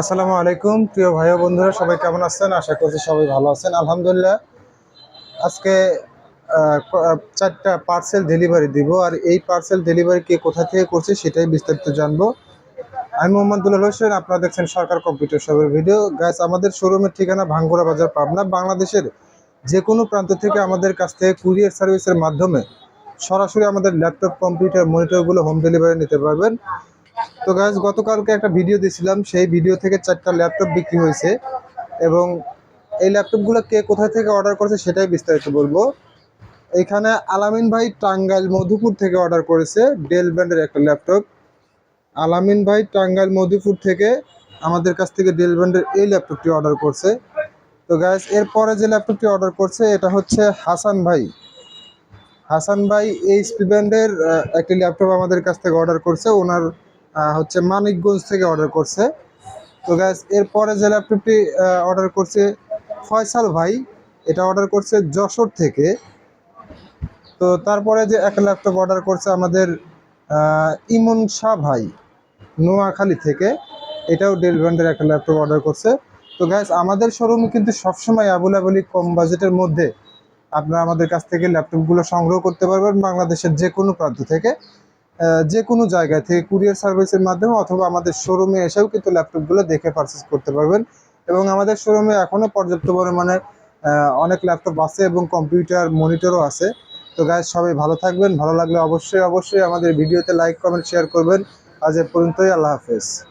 আসসালামু আলাইকুম, প্রিয় ভাই বন্ধুরা, সবাই কেমন আছেন? আশা করছি সবাই ভালো আছেন। আলহামদুলিল্লাহ, আজকে চারটা পার্সেল ডেলিভারি দিব। আর এই পার্সেল ডেলিভারি কে কোথা থেকে করছে সেটাই বিস্তারিত জানব। আমি মোহাম্মদ দুলাল হোসেন, আপনারা দেখছেন সরকার কম্পিউটার শপের ভিডিও। গাছ আমাদের শোরুমের ঠিকানা ভাঙ্গুরা বাজার, পাবনা, বাংলাদেশের যে কোনো প্রান্ত থেকে আমাদের কাছ থেকে কুরিয়ার সার্ভিসের মাধ্যমে সরাসরি আমাদের ল্যাপটপ কম্পিউটার মনিটরগুলো হোম ডেলিভারি নিতে পারবেন। তো গাছ গতকালকে একটা ভিডিও দিয়েছিলাম সেই ভিডিও থেকে চারটা ল্যাপটপ বিক্রি হয়েছে। এবং এই ল্যাপটপগুলো কে কোথা থেকে অর্ডার করেছে সেটাই বিস্তারিত বলব। এখানে আলামিন ভাই টাঙ্গাইল মধুপুর থেকে অর্ডার করেছে ডেল ব্র্যান্ডের একটা ল্যাপটপ আলামিন ভাই টাঙ্গাইল মধুপুর থেকে আমাদের কাছ থেকে ডেল ব্র্যান্ডের এই ল্যাপটপটি অর্ডার করছে। তো গ্যাস এরপরে যে ল্যাপটপটি অর্ডার করছে এটা হচ্ছে হাসান ভাই। হাসান ভাই এইচপি ব্র্যান্ডের আহ, একটি ল্যাপটপ আমাদের কাছ থেকে অর্ডার করছে। ওনার হচ্ছে মানিকগঞ্জ থেকে অর্ডার করছে। তো গ্যাস এরপরে যে ল্যাপটপটি অর্ডার করছে ফয়সাল ভাই, এটা অর্ডার করছে যশোর থেকে। তো তারপরে যে একটা ল্যাপটপ অর্ডার করছে আমাদের ইমন শাহ ভাই, নোয়াখালী থেকে। এটাও ডেল ব্র্যান্ডের একটা ল্যাপটপ অর্ডার করছে। তো গ্যাস আমাদের শোরুমে কিন্তু সবসময় অ্যাভেলেবলই কম বাজেটের মধ্যে। আপনারা আমাদের কাছ থেকে ল্যাপটপগুলো সংগ্রহ করতে পারবেন বাংলাদেশের যে কোনো প্রান্ত থেকে। যে কোনো জায়গায় থেকে কুরিয়ার সার্ভিসের মাধ্যমে অথবা আমাদের শোরুমে এসেও কিন্তু ল্যাপটপগুলো দেখে পারচেস করতে পারবেন। এবং আমাদের শোরুমে এখনও পর্যাপ্ত পরিমাণে অনেক ল্যাপটপ আছে এবং কম্পিউটার মনিটরও আছে। তো গায়ে সবাই ভালো থাকবেন। ভালো লাগলে অবশ্যই অবশ্যই আমাদের ভিডিওতে লাইক কমেন্ট শেয়ার করবেন। আজ এ পর্যন্তই, আল্লাহ হাফেজ।